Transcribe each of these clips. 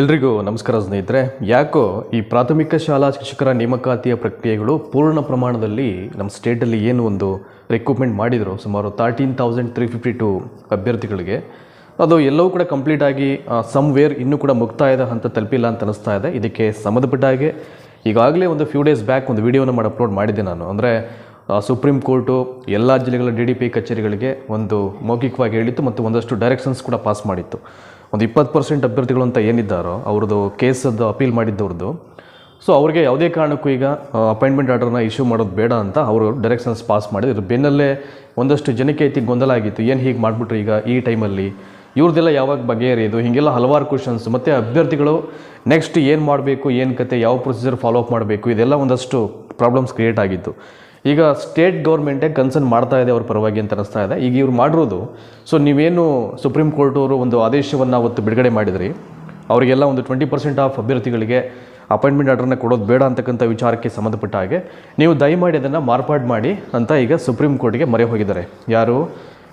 ಎಲ್ರಿಗೂ ನಮಸ್ಕಾರ ಸ್ನೇಹಿತರೆ. ಯಾಕೋ ಈ ಪ್ರಾಥಮಿಕ ಶಾಲಾ ಶಿಕ್ಷಕರ ನೇಮಕಾತಿಯ ಪ್ರಕ್ರಿಯೆಗಳು ಪೂರ್ಣ ಪ್ರಮಾಣದಲ್ಲಿ ನಮ್ಮ ಸ್ಟೇಟಲ್ಲಿ ಏನು ಒಂದು ರಿಕ್ರೂಟ್ಮೆಂಟ್ ಮಾಡಿದರು, ಸುಮಾರು thirteen thousand three fifty two ಅಭ್ಯರ್ಥಿಗಳಿಗೆ. ಅದು ಎಲ್ಲವೂ ಕೂಡ ಕಂಪ್ಲೀಟ್ ಆಗಿ ಸಮ್ವೇರ್ ಇನ್ನೂ ಕೂಡ ಮುಕ್ತಾಯದ ಹಂತ ತಲುಪಿಲ್ಲ ಅಂತ ಅನಿಸ್ತಾ ಇದೆ. ಇದಕ್ಕೆ ಸಂಬಂಧಪಟ್ಟ ಹಾಗೆ ಈಗಾಗಲೇ ಒಂದು ಫ್ಯೂ ಡೇಸ್ ಬ್ಯಾಕ್ ಒಂದು ವಿಡಿಯೋನ ಮಾಡಿ ಅಪ್ಲೋಡ್ ಮಾಡಿದ್ದೆ ನಾನು. ಅಂದರೆ ಸುಪ್ರೀಂ ಕೋರ್ಟು ಎಲ್ಲ ಜಿಲ್ಲೆಗಳ ಡಿ ಡಿ ಪಿ ಕಚೇರಿಗಳಿಗೆ ಒಂದು ಮೌಖಿಕವಾಗಿ ಹೇಳಿತ್ತು ಮತ್ತು ಒಂದಷ್ಟು ಡೈರೆಕ್ಷನ್ಸ್ ಕೂಡ ಪಾಸ್ ಮಾಡಿತ್ತು. ಒಂದು ಇಪ್ಪತ್ತು ಪರ್ಸೆಂಟ್ ಅಭ್ಯರ್ಥಿಗಳು ಅಂತ ಏನಿದ್ದಾರೋ ಅವ್ರದ್ದು ಕೇಸದ್ದು ಅಪೀಲ್ ಮಾಡಿದ್ದವ್ರದ್ದು. ಸೊ ಅವ್ರಿಗೆ ಯಾವುದೇ ಕಾರಣಕ್ಕೂ ಈಗ ಅಪಾಯಿಂಟ್ಮೆಂಟ್ ಆರ್ಡರ್ನ ಇಶ್ಯೂ ಮಾಡೋದು ಬೇಡ ಅಂತ ಅವರು ಡೈರೆಕ್ಷನ್ಸ್ ಪಾಸ್ ಮಾಡಿದ್ರು. ಬೆನ್ನಲ್ಲೇ ಒಂದಷ್ಟು ಜನಕ್ಕೆ ಐತಿ ಗೊಂದಲ ಆಗಿತ್ತು. ಏನು ಹೀಗೆ ಮಾಡಿಬಿಟ್ರು ಈಗ ಈ ಟೈಮಲ್ಲಿ ಇವ್ರದ್ದೆಲ್ಲ ಯಾವಾಗ ಬಗೆಹರಿಯೋದು? ಹೀಗೆಲ್ಲ ಹಲವಾರು ಕ್ವಶನ್ಸ್ ಮತ್ತು ಅಭ್ಯರ್ಥಿಗಳು ನೆಕ್ಸ್ಟ್ ಏನು ಮಾಡಬೇಕು, ಏನು ಕತೆ, ಯಾವ ಪ್ರೊಸೀಜರ್ ಫಾಲೋ ಅಪ್ ಮಾಡಬೇಕು? ಇದೆಲ್ಲ ಒಂದಷ್ಟು ಪ್ರಾಬ್ಲಮ್ಸ್ ಕ್ರಿಯೇಟ್ ಆಗಿತ್ತು. ಈಗ ಸ್ಟೇಟ್ ಗೌರ್ಮೆಂಟೇ ಕನ್ಸರ್ನ್ ಮಾಡ್ತಾ ಇದೆ ಅವ್ರ ಪರವಾಗಿ ಅಂತ ಅನಿಸ್ತಾ ಇದೆ. ಈಗ ಇವ್ರು ಮಾಡಿರೋದು ಸೊ ನೀವೇನು ಸುಪ್ರೀಂ ಕೋರ್ಟ್ ಅವರು ಒಂದು ಆದೇಶವನ್ನು ಅವತ್ತು ಬಿಡುಗಡೆ ಮಾಡಿದ್ರಿ, ಅವರಿಗೆಲ್ಲ ಒಂದು ಟ್ವೆಂಟಿ ಪರ್ಸೆಂಟ್ ಆಫ್ ಅಭ್ಯರ್ಥಿಗಳಿಗೆ ಅಪಾಯಿಂಟ್ಮೆಂಟ್ ಆರ್ಡರ್ನ ಕೊಡೋದು ಬೇಡ ಅಂತಕ್ಕಂಥ ವಿಚಾರಕ್ಕೆ ಸಂಬಂಧಪಟ್ಟ ಹಾಗೆ, ನೀವು ದಯಮಾಡಿ ಅದನ್ನು ಮಾರ್ಪಾಡು ಮಾಡಿ ಅಂತ ಈಗ ಸುಪ್ರೀಂ ಕೋರ್ಟ್ಗೆ ಮರೆ ಹೋಗಿದ್ದಾರೆ. ಯಾರು?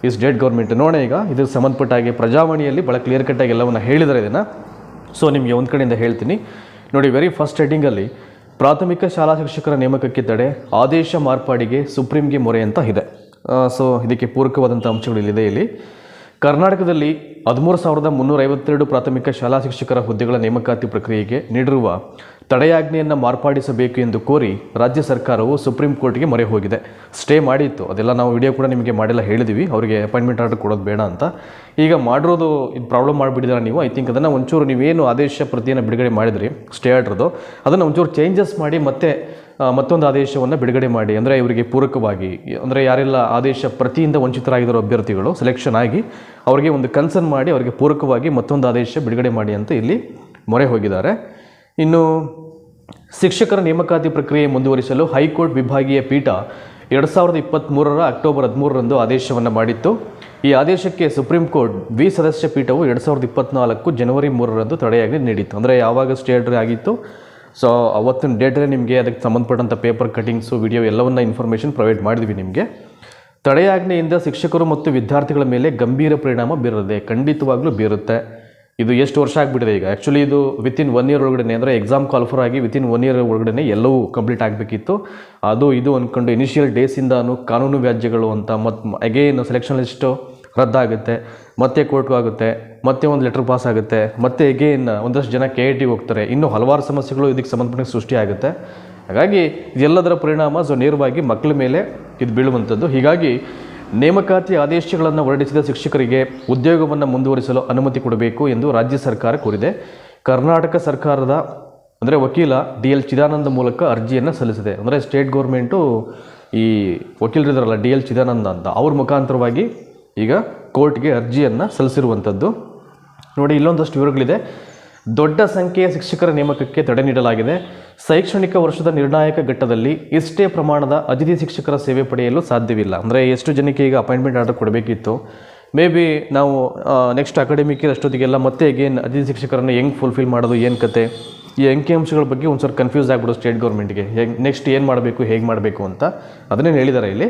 ಈ ಸ್ಟೇಟ್ ಗೌರ್ಮೆಂಟ್. ನೋಡೋಣ ಈಗ ಇದಕ್ಕೆ ಸಂಬಂಧಪಟ್ಟ ಹಾಗೆ ಪ್ರಜಾವಾಣಿಯಲ್ಲಿ ಭಾಳ ಕ್ಲಿಯರ್ ಕಟ್ಟಾಗಿ ಎಲ್ಲವನ್ನು ಹೇಳಿದರೆ ಇದನ್ನು. ಸೊ ನಿಮಗೆ ಒಂದು ಕಡೆಯಿಂದ ಹೇಳ್ತೀನಿ. ನೋಡಿ ವೆರಿ ಫಸ್ಟ್ ಹೆಡ್ಡಿಂಗಲ್ಲಿ ಪ್ರಾಥಮಿಕ ಶಾಲಾ ಶಿಕ್ಷಕರ ನೇಮಕಕ್ಕೆ ತಡೆ, ಆದೇಶ ಮಾರ್ಪಾಡಿಗೆ ಸುಪ್ರೀಂಗೆ ಮೊರೆ ಅಂತ ಇದೆ. ಸೊ ಇದಕ್ಕೆ ಪೂರಕವಾದಂಥ ಅಂಶಗಳು ಇಲ್ಲಿದೆ ಇಲ್ಲಿ. ಕರ್ನಾಟಕದಲ್ಲಿ ಹದಿಮೂರು ಸಾವಿರದ ಮುನ್ನೂರ ಐವತ್ತೆರಡು ಪ್ರಾಥಮಿಕ ಶಾಲಾ ಶಿಕ್ಷಕರ ಹುದ್ದೆಗಳ ನೇಮಕಾತಿ ಪ್ರಕ್ರಿಯೆಗೆ ನೀಡಿರುವ ತಡೆಯಾಜ್ಞೆಯನ್ನು ಮಾರ್ಪಾಡಿಸಬೇಕು ಎಂದು ಕೋರಿ ರಾಜ್ಯ ಸರ್ಕಾರವು ಸುಪ್ರೀಂ ಕೋರ್ಟ್ಗೆ ಮೊರೆ ಹೋಗಿದೆ. ಸ್ಟೇ ಮಾಡಿತ್ತು. ಅದೆಲ್ಲ ನಾವು ವಿಡಿಯೋ ಕೂಡ ನಿಮಗೆ ಮಾಡಿಲ್ಲ, ಹೇಳಿದ್ವಿ. ಅವರಿಗೆ ಅಪಾಯಿಂಟ್ಮೆಂಟ್ ಆರ್ಡರ್ ಕೊಡೋದು ಬೇಡ ಅಂತ. ಈಗ ಮಾಡಿರೋದು ಇದು ಪ್ರಾಬ್ಲಮ್ ಮಾಡಿಬಿಟ್ಟಿದ್ದಾರೆ ನೀವು? ಐ ಥಿಂಕ್ ಅದನ್ನು ಒಂಚೂರು ನೀವೇನು ಆದೇಶ ಪ್ರತಿಯನ್ನು ಬಿಡುಗಡೆ ಮಾಡಿದ್ರಿ, ಸ್ಟೇ ಆರ್ಡ್ರದು, ಅದನ್ನು ಒಂಚೂರು ಚೇಂಜಸ್ ಮಾಡಿ ಮತ್ತೆ ಮತ್ತೊಂದು ಆದೇಶವನ್ನು ಬಿಡುಗಡೆ ಮಾಡಿ. ಅಂದರೆ ಇವರಿಗೆ ಪೂರಕವಾಗಿ. ಅಂದರೆ ಯಾರೆಲ್ಲ ಆದೇಶ ಪ್ರತಿಯಿಂದ ವಂಚಿತರಾಗಿರೋ ಅಭ್ಯರ್ಥಿಗಳು ಸೆಲೆಕ್ಷನ್ ಆಗಿ ಅವರಿಗೆ ಒಂದು ಕನ್ಸರ್ನ್ ಮಾಡಿ ಅವರಿಗೆ ಪೂರಕವಾಗಿ ಮತ್ತೊಂದು ಆದೇಶ ಬಿಡುಗಡೆ ಮಾಡಿ ಅಂತ ಇಲ್ಲಿ ಮೊರೆ ಹೋಗಿದ್ದಾರೆ. ಇನ್ನು ಶಿಕ್ಷಕರ ನೇಮಕಾತಿ ಪ್ರಕ್ರಿಯೆ ಮುಂದುವರಿಸಲು ಹೈಕೋರ್ಟ್ ವಿಭಾಗೀಯ ಪೀಠ ಎರಡು ಸಾವಿರದ ಇಪ್ಪತ್ತ್ಮೂರರ ಅಕ್ಟೋಬರ್ ಹದಿಮೂರರಂದು ಆದೇಶವನ್ನು ಮಾಡಿತ್ತು. ಈ ಆದೇಶಕ್ಕೆ ಸುಪ್ರೀಂ ಕೋರ್ಟ್ ದ್ವಿ ಸದಸ್ಯ ಪೀಠವು ಎರಡು ಸಾವಿರದ ಇಪ್ಪತ್ನಾಲ್ಕು ಜನವರಿ ಮೂರರಂದು ತಡೆಯಾಗಿ ನೀಡಿತ್ತು. ಅಂದರೆ ಯಾವಾಗ ಸ್ಟೇ ಆರ್ಡರ್ ಆಗಿತ್ತು. ಸೊ ಅವತ್ತಿನ ಡೇಟಲ್ಲಿ ನಿಮಗೆ ಅದಕ್ಕೆ ಸಂಬಂಧಪಟ್ಟಂಥ ಪೇಪರ್ ಕಟಿಂಗ್ಸು ವಿಡಿಯೋ ಎಲ್ಲವನ್ನ ಇನ್ಫಾರ್ಮೇಷನ್ ಪ್ರೊವೈಡ್ ಮಾಡಿದ್ವಿ ನಿಮಗೆ. ತಡೆಯಾಜ್ಞೆಯಿಂದ ಶಿಕ್ಷಕರು ಮತ್ತು ವಿದ್ಯಾರ್ಥಿಗಳ ಮೇಲೆ ಗಂಭೀರ ಪರಿಣಾಮ ಬೀರದೆ ಖಂಡಿತವಾಗ್ಲೂ ಬೀರುತ್ತೆ. ಇದು ಎಷ್ಟು ವರ್ಷ ಆಗಿಬಿಟ್ಟಿದೆ ಈಗ. ಆ್ಯಕ್ಚುಲಿ ಇದು ವಿತಿನ್ ಒನ್ ಇಯರ್ ಒಳಗಡೆ ಅಂದರೆ ಎಕ್ಸಾಮ್ ಕ್ವಾಲಿಫರ್ ಆಗಿ ವಿತಿನ್ ಒನ್ ಇಯರ್ ಒಳಗಡೆ ಎಲ್ಲವೂ ಕಂಪ್ಲೀಟ್ ಆಗಬೇಕಿತ್ತು. ಅದು ಇದು ಅಂದ್ಕೊಂಡು ಇನಿಷಿಯಲ್ ಡೇಸಿಂದಾನು ಕಾನೂನು ವ್ಯಾಜ್ಯಗಳು ಅಂತ ಮತ್ತು ಅಗೇನ್ ಸೆಲೆಕ್ಷನ್ ಲಿಸ್ಟು ರದ್ದಾಗುತ್ತೆ, ಮತ್ತೆ ಕೋರ್ಟ್ಗೂ ಆಗುತ್ತೆ, ಮತ್ತೆ ಒಂದು ಲೆಟ್ರ್ ಪಾಸ್ ಆಗುತ್ತೆ, ಮತ್ತೆ ಎಗೇನ್ ಒಂದಷ್ಟು ಜನ ಕೆ ಐ ಟಿಗೆ ಹೋಗ್ತಾರೆ. ಇನ್ನೂ ಹಲವಾರು ಸಮಸ್ಯೆಗಳು ಇದಕ್ಕೆ ಸಂಬಂಧಪಟ್ಟ ಸೃಷ್ಟಿ ಆಗುತ್ತೆ. ಹಾಗಾಗಿ ಇದೆಲ್ಲದರ ಪರಿಣಾಮ ಸೊ ನೇರವಾಗಿ ಮಕ್ಕಳ ಮೇಲೆ ಇದು ಬೀಳುವಂಥದ್ದು. ಹೀಗಾಗಿ ನೇಮಕಾತಿ ಆದೇಶಗಳನ್ನು ಹೊರಡಿಸಿದ ಶಿಕ್ಷಕರಿಗೆ ಉದ್ಯೋಗವನ್ನು ಮುಂದುವರಿಸಲು ಅನುಮತಿ ಕೊಡಬೇಕು ಎಂದು ರಾಜ್ಯ ಸರ್ಕಾರ ಕೋರಿದೆ. ಕರ್ನಾಟಕ ಸರ್ಕಾರದ, ಅಂದರೆ ವಕೀಲ ಡಿ ಎಲ್ ಚಿದಾನಂದ ಮೂಲಕ ಅರ್ಜಿಯನ್ನು ಸಲ್ಲಿಸಿದೆ. ಅಂದರೆ ಸ್ಟೇಟ್ ಗೌರ್ಮೆಂಟು ಈ ವಕೀಲರಿದ್ದಾರಲ್ಲ ಡಿ ಎಲ್ ಚಿದಾನಂದ ಅಂತ, ಅವ್ರ ಮುಖಾಂತರವಾಗಿ ಈಗ ಕೋರ್ಟ್ಗೆ ಅರ್ಜಿಯನ್ನು ಸಲ್ಲಿಸಿರುವಂಥದ್ದು. ನೋಡಿ, ಇಲ್ಲೊಂದಷ್ಟು ವಿವರಗಳಿದೆ. ದೊಡ್ಡ ಸಂಖ್ಯೆಯ ಶಿಕ್ಷಕರ ನೇಮಕಕ್ಕೆ ತಡೆ ನೀಡಲಾಗಿದೆ. ಶೈಕ್ಷಣಿಕ ವರ್ಷದ ನಿರ್ಣಾಯಕ ಘಟ್ಟದಲ್ಲಿ ಇಷ್ಟೇ ಪ್ರಮಾಣದ ಅತಿಥಿ ಶಿಕ್ಷಕರ ಸೇವೆ ಪಡೆಯಲು ಸಾಧ್ಯವಿಲ್ಲ. ಅಂದರೆ ಎಷ್ಟು ಜನಕ್ಕೆ ಈಗ ಅಪಾಯಿಂಟ್ಮೆಂಟ್ ಆರ್ಡರ್ ಕೊಡಬೇಕಿತ್ತು. ಮೇ ಬಿ ನಾವು ನೆಕ್ಸ್ಟ್ ಅಕಾಡೆಮಿಕ್ ಅಷ್ಟೊತ್ತಿಗೆಲ್ಲ ಮತ್ತೆ ಅಗೇನ್ ಅತಿಥಿ ಶಿಕ್ಷಕರನ್ನು ಹೆಂಗೆ ಫುಲ್ಫಿಲ್ ಮಾಡೋದು, ಏನು ಕತೆ? ಈ ಅಂಕಿಅಂಶಗಳ ಬಗ್ಗೆ ಒಂದು ಸ್ವಲ್ಪ ಕನ್ಫ್ಯೂಸ್ ಆಗ್ಬಿಡೋದು ಸ್ಟೇಟ್ ಗೌರ್ಮೆಂಟ್ಗೆ ಹೆಂಗೆ ನೆಕ್ಸ್ಟ್ ಏನು ಮಾಡಬೇಕು, ಹೇಗೆ ಮಾಡಬೇಕು ಅಂತ. ಅದನ್ನೇ ಹೇಳಿದ್ದಾರೆ ಇಲ್ಲಿ.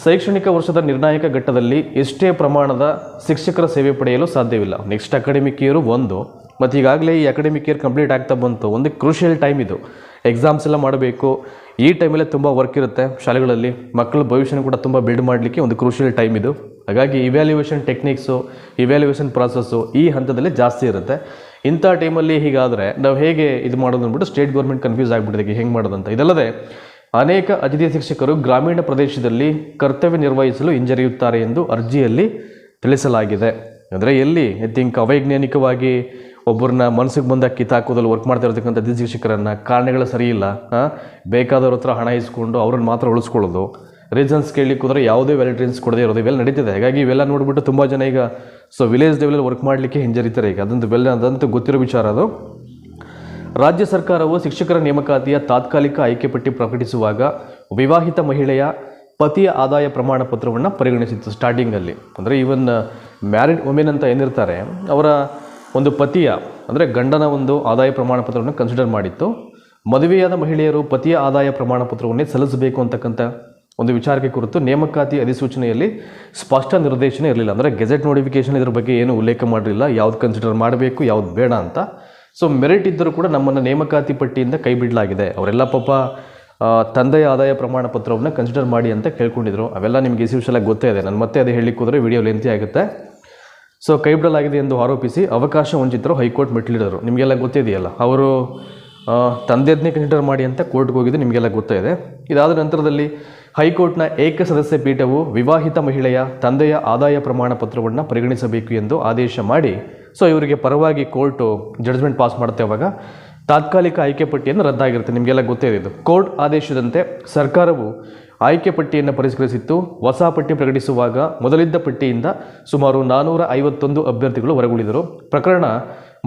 ಶೈಕ್ಷಣಿಕ ವರ್ಷದ ನಿರ್ಣಾಯಕ ಘಟ್ಟದಲ್ಲಿ ಎಷ್ಟೇ ಪ್ರಮಾಣದ ಶಿಕ್ಷಕರ ಸೇವೆ ಪಡೆಯಲು ಸಾಧ್ಯವಿಲ್ಲ. ನೆಕ್ಸ್ಟ್ ಅಕಾಡೆಮಿಕ್ ಇಯರು ಒಂದು. ಮತ್ತು ಈಗಾಗಲೇ ಈ ಅಕಾಡೆಮಿಕ್ ಇಯರ್ ಕಂಪ್ಲೀಟ್ ಆಗ್ತಾ ಬಂತು. ಒಂದು ಕ್ರೂಷಿಯಲ್ ಟೈಮ್ ಇದು. ಎಕ್ಸಾಮ್ಸ್ ಎಲ್ಲ ಮಾಡಬೇಕು. ಈ ಟೈಮಲ್ಲೇ ತುಂಬ ವರ್ಕ್ ಇರುತ್ತೆ ಶಾಲೆಗಳಲ್ಲಿ. ಮಕ್ಕಳ ಭವಿಷ್ಯನ ಕೂಡ ತುಂಬ ಬಿಲ್ಡ್ ಮಾಡಲಿಕ್ಕೆ ಒಂದು ಕ್ರೂಷಿಯಲ್ ಟೈಮ್ ಇದು. ಹಾಗಾಗಿ ಇವ್ಯಾಲ್ಯೂಯೇಷನ್ ಟೆಕ್ನಿಕ್ಸು ಇವ್ಯಾಲ್ಯೂಯೇಷನ್ ಪ್ರಾಸೆಸ್ಸು ಈ ಹಂತದಲ್ಲಿ ಜಾಸ್ತಿ ಇರುತ್ತೆ. ಇಂಥ ಟೈಮಲ್ಲಿ ಹೀಗಾದರೆ ನಾವು ಹೇಗೆ ಇದು ಮಾಡೋದು ಅಂದ್ಬಿಟ್ಟು ಸ್ಟೇಟ್ ಗೌರ್ಮೆಂಟ್ ಕನ್ಫ್ಯೂಸ್ ಆಗಿಬಿಟ್ಟಿದೆ. ಹೆಂಗೆ ಮಾಡೋದಂತ ಇದಲ್ಲದೆ ಅನೇಕ ಅತಿಥಿ ಶಿಕ್ಷಕರು ಗ್ರಾಮೀಣ ಪ್ರದೇಶದಲ್ಲಿ ಕರ್ತವ್ಯ ನಿರ್ವಹಿಸಲು ಹಿಂಜರಿಯುತ್ತಾರೆ ಎಂದು ಅರ್ಜಿಯಲ್ಲಿ ತಿಳಿಸಲಾಗಿದೆ. ಅಂದರೆ ಎಲ್ಲಿ? ಐ ಥಿಂಕ್ ಅವೈಜ್ಞಾನಿಕವಾಗಿ ಒಬ್ಬರನ್ನ ಮನಸ್ಸಿಗೆ ಬಂದ ಕಿತ್ತಾಕೋದಲ್ಲಿ ವರ್ಕ್ ಮಾಡ್ತಾ ಇರತಕ್ಕಂಥ ಅತಿಥಿ ಶಿಕ್ಷಕರನ್ನು ಕಾರಣಗಳು ಸರಿಯಿಲ್ಲ ಬೇಕಾದವ್ರ ಹತ್ರ ಹಣ ಇಸ್ಕೊಂಡು ಅವ್ರನ್ನ ಮಾತ್ರ ಉಳಿಸ್ಕೊಳ್ಳೋದು. ರೀಸನ್ಸ್ ಕೇಳಿ ಕೂದ್ರೆ ಯಾವುದೇ ವ್ಯಾಲಿಡ್ರೀನ್ಸ್ ಕೊಡದೇ ಇರೋದು ಇವೆಲ್ಲ ನಡೀತಿದೆ. ಹಾಗಾಗಿ ಇವೆಲ್ಲ ನೋಡಿಬಿಟ್ಟು ತುಂಬ ಜನ ಈಗ ಸೊ ವಿಲೇಜ್ ಲೆವೆಲಲ್ಲಿ ವರ್ಕ್ ಮಾಡಲಿಕ್ಕೆ ಹಿಂಜರಿತಾರೆ ಈಗ. ಅದಂತೂ ಬೆಲ್ಲ ಅದಂತೂ ಗೊತ್ತಿರೋ ವಿಚಾರ ಅದು. ರಾಜ್ಯ ಸರ್ಕಾರವು ಶಿಕ್ಷಕರ ನೇಮಕಾತಿಯ ತಾತ್ಕಾಲಿಕ ಆಯ್ಕೆ ಪಟ್ಟಿ ಪ್ರಕಟಿಸುವಾಗ ವಿವಾಹಿತ ಮಹಿಳೆಯ ಪತಿಯ ಆದಾಯ ಪ್ರಮಾಣ ಪತ್ರವನ್ನು ಪರಿಗಣಿಸಿತ್ತು ಸ್ಟಾರ್ಟಿಂಗಲ್ಲಿ. ಅಂದರೆ ಈವನ್ ಮ್ಯಾರಿಡ್ ವುಮೆನ್ ಅಂತ ಏನಿರ್ತಾರೆ, ಅವರ ಒಂದು ಪತಿಯ, ಅಂದರೆ ಗಂಡನ ಒಂದು ಆದಾಯ ಪ್ರಮಾಣ ಪತ್ರವನ್ನು ಕನ್ಸಿಡರ್ ಮಾಡಿತ್ತು. ಮದುವೆಯಾದ ಮಹಿಳೆಯರು ಪತಿಯ ಆದಾಯ ಪ್ರಮಾಣ ಪತ್ರವನ್ನೇ ಸಲ್ಲಿಸಬೇಕು ಅಂತಕ್ಕಂಥ ಒಂದು ವಿಚಾರಕ್ಕೆ ಕುರಿತು ನೇಮಕಾತಿ ಅಧಿಸೂಚನೆಯಲ್ಲಿ ಸ್ಪಷ್ಟ ನಿರ್ದೇಶನ ಇರಲಿಲ್ಲ. ಅಂದರೆ ಗೆಜೆಟ್ ನೋಟಿಫಿಕೇಶನ್ ಇದ್ರ ಬಗ್ಗೆ ಏನು ಉಲ್ಲೇಖ ಮಾಡಿರಲಿಲ್ಲ ಯಾವ್ದು ಕನ್ಸಿಡರ್ ಮಾಡಬೇಕು, ಯಾವ್ದು ಬೇಡ ಅಂತ. ಸೊ ಮೆರಿಟ್ ಇದ್ದರೂ ಕೂಡ ನಮ್ಮನ್ನು ನೇಮಕಾತಿ ಪಟ್ಟಿಯಿಂದ ಕೈ ಬಿಡಲಾಗಿದೆ. ಅವರೆಲ್ಲ ಪಾಪ ತಂದೆಯ ಆದಾಯ ಪ್ರಮಾಣ ಪತ್ರವನ್ನು ಕನ್ಸಿಡರ್ ಮಾಡಿ ಅಂತ ಕೇಳ್ಕೊಂಡಿದ್ರು. ಅವೆಲ್ಲ ನಿಮಗೆ ಇಸ್ಯೂಶಲ್ ಆಗಿ ಗೊತ್ತೇ ಇದೆ. ನಾನು ಮತ್ತೆ ಅದೇ ಹೇಳಿ ಹೋದರೆ ವಿಡಿಯೋ ಲೆಂತಿ ಆಗುತ್ತೆ. ಸೊ ಕೈ ಬಿಡಲಾಗಿದೆ ಎಂದು ಆರೋಪಿಸಿ ಅವಕಾಶ ವಂಚಿತರು ಹೈಕೋರ್ಟ್ ಮೆಟ್ಟಿಲಿಡಿದರು ನಿಮಗೆಲ್ಲ ಗೊತ್ತಿದೆಯಲ್ಲ ಅವರು ತಂದೆಯದನ್ನೇ ಕನ್ಸಿಡರ್ ಮಾಡಿ ಅಂತ ಕೋರ್ಟ್ಗೆ ಹೋಗಿದ್ದು ನಿಮಗೆಲ್ಲ ಗೊತ್ತೇ ಇದೆ. ಇದಾದ ನಂತರದಲ್ಲಿ ಹೈಕೋರ್ಟ್ನ ಏಕ ಸದಸ್ಯ ಪೀಠವು ವಿವಾಹಿತ ಮಹಿಳೆಯ ತಂದೆಯ ಆದಾಯ ಪ್ರಮಾಣ ಪತ್ರವನ್ನು ಪರಿಗಣಿಸಬೇಕು ಎಂದು ಆದೇಶ ಮಾಡಿ ಸೊ ಇವರಿಗೆ ಪರವಾಗಿ ಕೋರ್ಟು ಜಡ್ಜ್ಮೆಂಟ್ ಪಾಸ್ ಮಾಡುತ್ತೆ ಅವಾಗ. ತಾತ್ಕಾಲಿಕ ಆಯ್ಕೆ ಪಟ್ಟಿಯನ್ನು ರದ್ದಾಗಿರುತ್ತೆ. ನಿಮಗೆಲ್ಲ ಗೊತ್ತೇ ಇದೆ ಕೋರ್ಟ್ ಆದೇಶದಂತೆ ಸರ್ಕಾರವು ಆಯ್ಕೆ ಪಟ್ಟಿಯನ್ನು ಪರಿಷ್ಕರಿಸಿತ್ತು. ಹೊಸ ಪಟ್ಟಿ ಪ್ರಕಟಿಸುವಾಗ ಮೊದಲಿದ್ದ ಪಟ್ಟಿಯಿಂದ ಸುಮಾರು ನಾನ್ನೂರ ಐವತ್ತೊಂದು ಅಭ್ಯರ್ಥಿಗಳು ಹೊರಗುಳಿದರು. ಪ್ರಕರಣ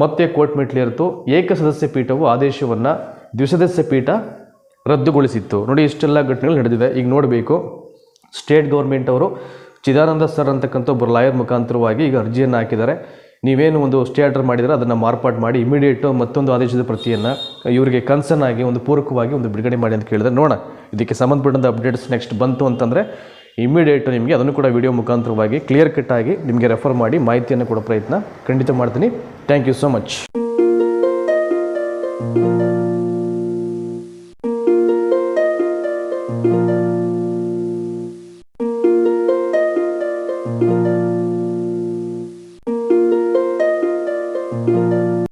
ಮತ್ತೆ ಕೋರ್ಟ್ ಮೆಟ್ಲೇರಿತು ಏಕ ಸದಸ್ಯ ಪೀಠವು ಆದೇಶವನ್ನು ದ್ವಿಸದಸ್ಯ ಪೀಠ ರದ್ದುಗೊಳಿಸಿತ್ತು. ನೋಡಿ, ಇಷ್ಟೆಲ್ಲ ಘಟನೆಗಳು ನಡೆದಿದೆ. ಈಗ ನೋಡಬೇಕು. ಸ್ಟೇಟ್ ಗೌರ್ಮೆಂಟ್ ಅವರು ಚಿದಾನಂದ ಸರ್ ಅಂತಕ್ಕಂಥ ಒಬ್ಬರು ಲಾಯರ್ ಮುಖಾಂತರವಾಗಿ ಈಗ ಅರ್ಜಿಯನ್ನು ಹಾಕಿದ್ದಾರೆ. ನೀವೇನು ಒಂದು ಸ್ಟೇ ಆರ್ಡರ್ ಮಾಡಿದರೆ ಅದನ್ನು ಮಾರ್ಪಾಡು ಮಾಡಿ ಇಮಿಡಿಯೇಟು ಮತ್ತೊಂದು ಆದೇಶದ ಪ್ರತಿಯನ್ನು ಇವರಿಗೆ ಕನ್ಸರ್ನ್ ಆಗಿ ಒಂದು ಪೂರಕವಾಗಿ ಒಂದು ಬಿಡುಗಡೆ ಮಾಡಿ ಅಂತ ಕೇಳಿದ್ರೆ ನೋಡೋಣ. ಇದಕ್ಕೆ ಸಂಬಂಧಪಟ್ಟಂಥ ಅಪ್ಡೇಟ್ಸ್ ನೆಕ್ಸ್ಟ್ ಬಂತು ಅಂತಂದರೆ ಇಮಿಡಿಯೇಟು ನಿಮಗೆ ಅದನ್ನು ಕೂಡ ವಿಡಿಯೋ ಮುಖಾಂತರವಾಗಿ ಕ್ಲಿಯರ್ ಕಟ್ ಆಗಿ ನಿಮಗೆ ರೆಫರ್ ಮಾಡಿ ಮಾಹಿತಿಯನ್ನು ಕೊಡೋ ಪ್ರಯತ್ನ ಖಂಡಿತ ಮಾಡ್ತೀನಿ. Thank you so much